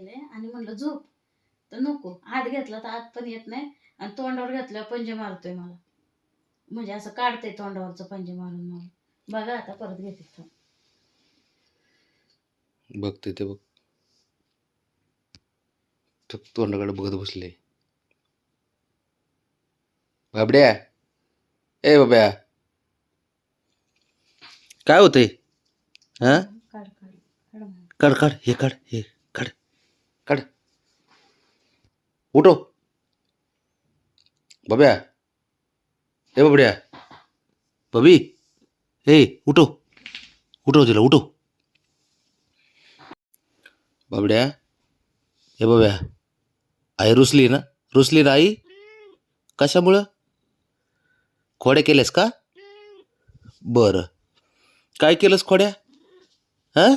केलंय आणि म्हणलं झोप. तर नको आत घेतला तर आत पण येत नाही आणि तोंडावर घेतल्यावर पंजे मारतोय मला. म्हणजे असं काढतंय तोंडावरचं पंजे मारून मला बघा आता परत घेते तो. बघते ते बघ. तोंडाकडे बघत बसले. बाबड्या. ए बाब्या काय होतंय? हा. काढ काढ. हे काढ हे. काढ. उठो बाब्या ए बाबड्या. बबी. ए उठो उठो तिला उठो बाबड्या. हे बाब्या आई रुसली ना? रुसली ना आई? कशामुळं? खोड्या केल्यास का? बरं. काय केलंस खोड्या? हां?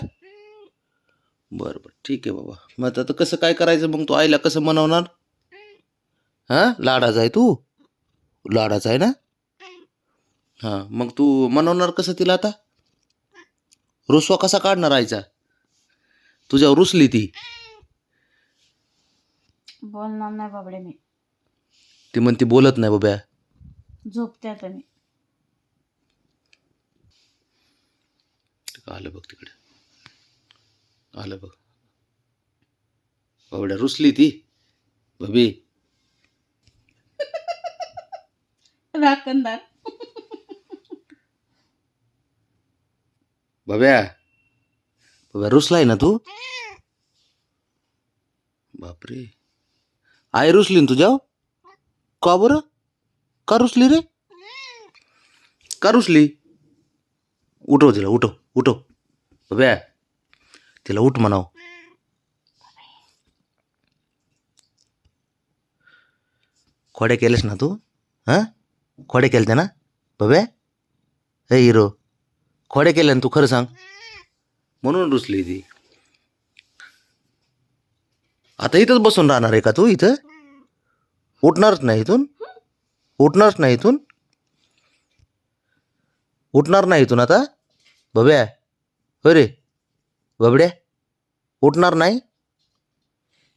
बरं बरं. ठीक आहे बाबा. मग आता कसं काय करायचं मग तू आईला कसं मनवणार? हां? लाडाचा आहे तू? लाडाचा आहे ना? हां. मग तू मनवणार कसं तिला आता? रुसवा कसा काढणार आईचा? तुझ्यावर रुसली ती. बोलणार नाही बाबडे मी. ती म्हणते बोलत नाही बाब्या. झोपते आता मी. आलं बघ तिकडे. आलं बघ. बाबड्या रुसली ती. बबी राखणदार. बाब्या बाब्या रुसलाय ना तू? बापरे. आई रुसली ना तुझ्या का बरं? का रुसली रे? का रुसली? उठव तिला उठव उठव. बाब्या तिला उठ म्हणाव. खोड्या केल्यास ना तू? हां? खोड्या केलते ना? बबे? हे हिरो. खोड्या केल्या ना तू खरं सांग. म्हणून रुसली ती. आता इथंच बसून राहणार आहे का तू इथं? उठणारच नाही इथून? उठणारच नाही इथून? उठणार नाही इथून आता? बब्या होय रे. बबड्या उठणार नाही?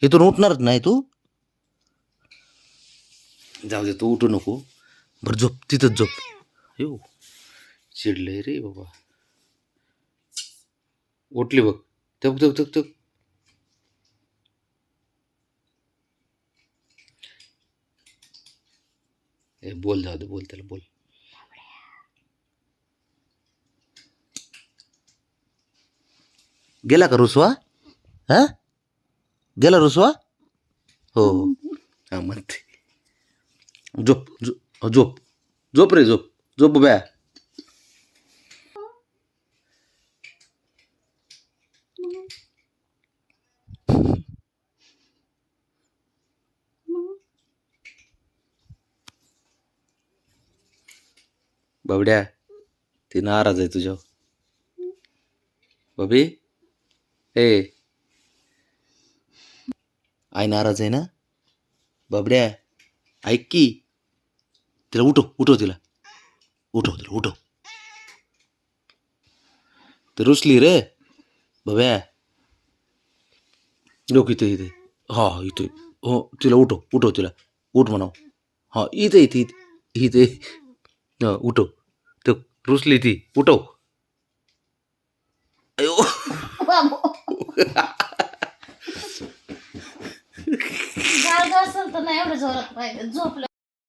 इथून उठणारच नाही तू? जाऊ दे तू उठू नको. बरं झोप तिथंच झोप. येऊ चिडलंय रे बाबा. उठली बघ. तक तक तक तक ए बोल जाऊ दे बोल त्याला बोल. गेला का रुसवा? हा? गेला रुसवा? हो. हा म्हणते. झोप झोप हो, झोप. झोप रे झोप. झोप बॅ बाबड्या ती नाराज आहे तुझ्या बाबी? ए. आई नाराज आहे ना? बाबड्या ऐक की. तिला उठव उठो तिला. उठव तिला उठव. ते रुसली रे. बब्या. लोक इथे इथे. हा इथे. हो तिला उठव उठव तिला. उठ म्हणाव. हा इथे इथे इथे इथे. हा उठव. ते रुसली ती. उठव. अयो. जागा असेल तर नाही एवढं जोरात पाहिजे झोपलं.